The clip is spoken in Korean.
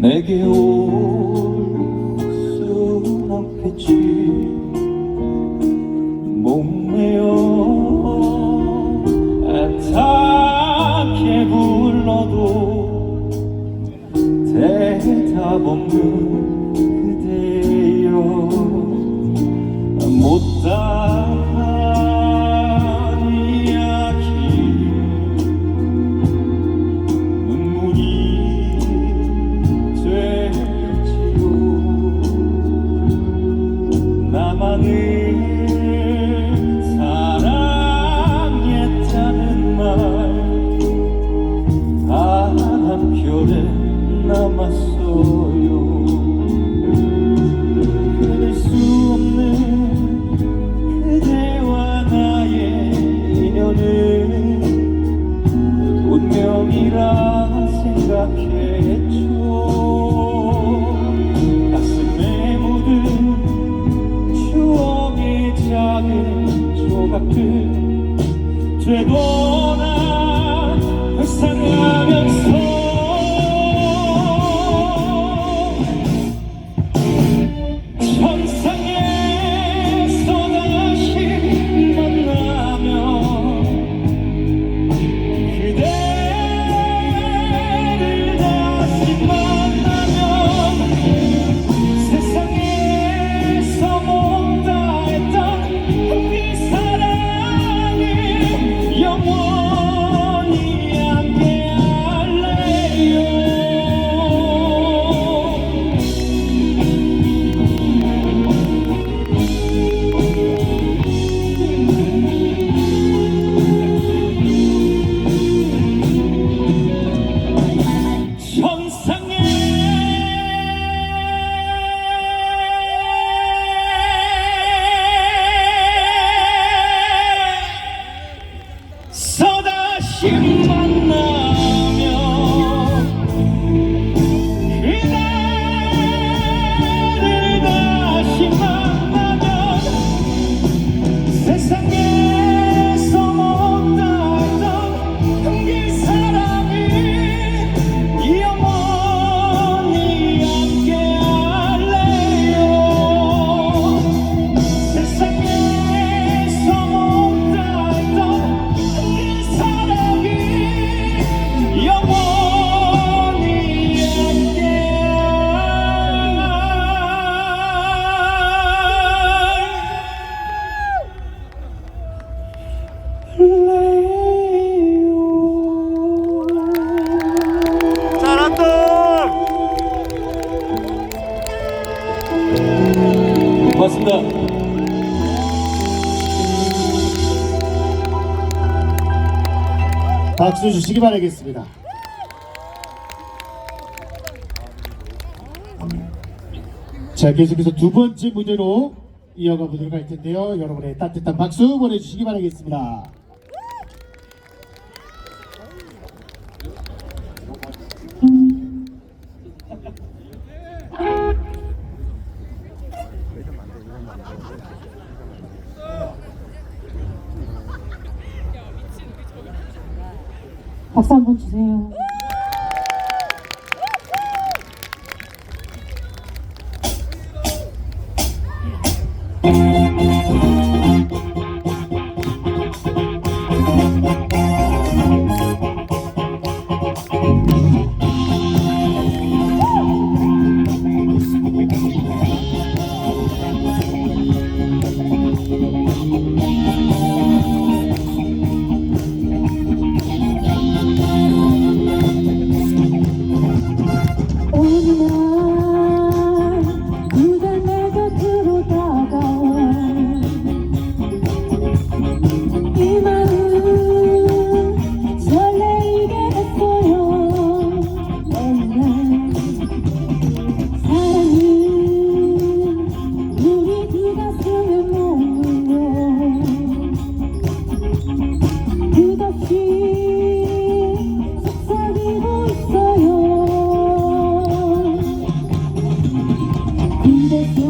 내게 올 순 없겠지. 죄도 나 회상하면서 박수 주시기 바라겠습니다. 자 계속해서 두 번째 무대로 이어가 보도록 할 텐데요. 여러분의 따뜻한 박수 보내주시기 바라겠습니다. passa um bom. wonderful.